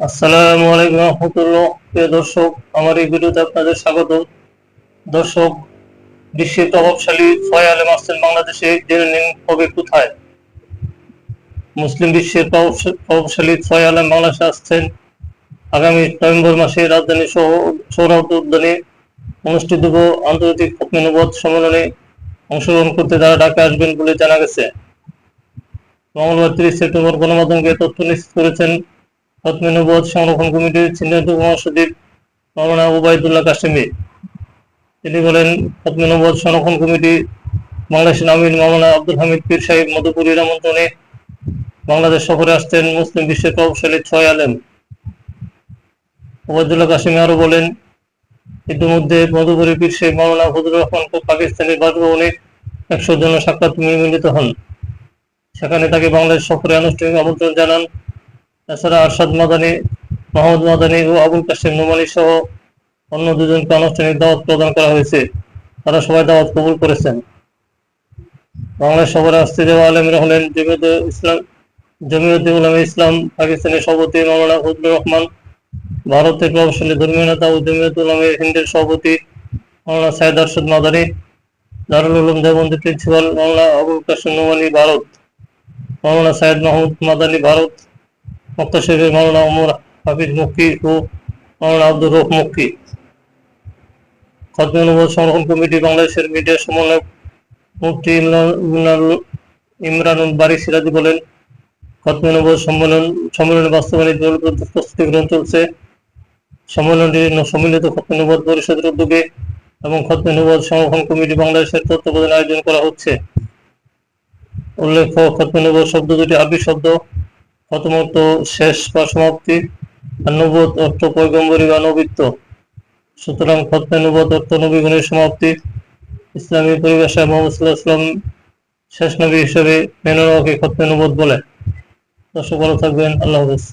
আসসালামু আলাইকুম রহমতুল্লাহ। প্রিয় দর্শক, আমার এই ভিডিওতে আপনাদের স্বাগত। দর্শক বিশ্বের প্রভাবশালী ছয় আলেম আসছেন বাংলাদেশে, জেনে নিন কবে, কোথায়। মুসলিম বিশ্বের প্রভাবশা- প্রভাবশালী ছয় আলেম বাংলাদেশে আসছেন। আগামী নভেম্বর মাসে রাজধানী সহ, সৌরাহত উদ্যানে অনুষ্ঠিত আন্তর্জাতিক ফকমিনবদ সম্মেলনে। অংশগ্রহণ করতে তারা ঢাকা আসবেন বলে জানা গেছে। মঙ্গলবার তিরিশ সেপ্টেম্বর গণমাধ্যমকে তথ্য নিশ্চিত করেছেন ফতমিনবদ সংরক্ষণ কমিটির ছিন্নত মহাসচিব মাওলানা ওবায়দুল্লাহ কাশিমি। তিনি বলেন ফতমিনবদ সংরক্ষণ কমিটি বাংলাদেশের আমির মাওলানা আব্দুল হামিদ পীর সাহেব মধুপুরীর আমন্ত্রণে বাংলাদেশ সফরে আসছেন মুসলিম বিশ্বের প্রভাবশালী ছয় আলেম। ওবায়দুল্লাহ কাশিমি আরও বলেন, ইতিমধ্যে মধুপুরী পীর সাহেব মাওলানা ফজলুর রহমান পাকিস্তানের বাসভবনে একশো জন সাক্ষাৎ মিলিত হন। সেখানে তাকে বাংলাদেশ সফরে আনুষ্ঠানিক আমন্ত্রণ জানান এছাড়া আরশাদ মাদানী মোহাম্মদ মাদানী ও আবুল কাশেম নোমানি সহ অন্য দুজনকে আনুষ্ঠানিক দাওয়াত প্রদান করা হয়েছে। তারা সবাই দাওয়াত কবুল করেছেন। বাংলাদেশ সফরে আসতে যাওয়া আলমীরা হলেন জমিয়ত ইসলাম, জমিয়ত উলামা ইসলাম পাকিস্তানের সভাপতি মাওলানা ফজলুর রহমান, ভারতের প্রভাবশালী ধর্মীয় নেতা ও জমিয়ত হিন্দের সভাপতি মাওলানা সাইদ আরশাদ মাদানী, দারুল উলুম দেবন্দী প্রিন্সিপাল মাওলানা আবুল কাশেম নোমানি ভারত, মাওলানা সাইদ মাহমুদ মাদানী ভারত শরীফের মাওলানা ওমর হাফিজ মুক্তি ও মাওলানা আব্দুর রফ মুক্তি। খতমে নবুয়ত সংরক্ষণ কমিটি বাংলাদেশের মিডিয়া সমন্বয়ক মুফতি ইমরানুল- বারি সিরাজি বলেন নবুয়ত সম্মেলন সম্মেলনে বাস্তবায়নের প্রস্তুতি গ্রহণ চলছে। সম্মেলনটি সম্মিলিত নবুয়ত পরিষদের উদ্যোগে এবং নবুয়ত সংরক্ষণ কমিটি বাংলাদেশের তত্ত্বাবধানে আয়োজন করা হচ্ছে। উল্লেখ্য নবুয়ত শব্দ দুটি আরবি শব্দ অর্থ শেষ বা সমাপ্তি আর নবুয়ত অর্থ পৈগম্বরী বা নবিত্ব। সুতরাং খতমে নবত অর্থ নবীগণের সমাপ্তি। ইসলামী পরিভাষায় মোহাম্মদ ইসলাম শেষ নবী হিসেবে মেনে নেওয়াকে খতমে বলে। দর্শক ভালো থাকবেন, আল্লাহ হাফেজ।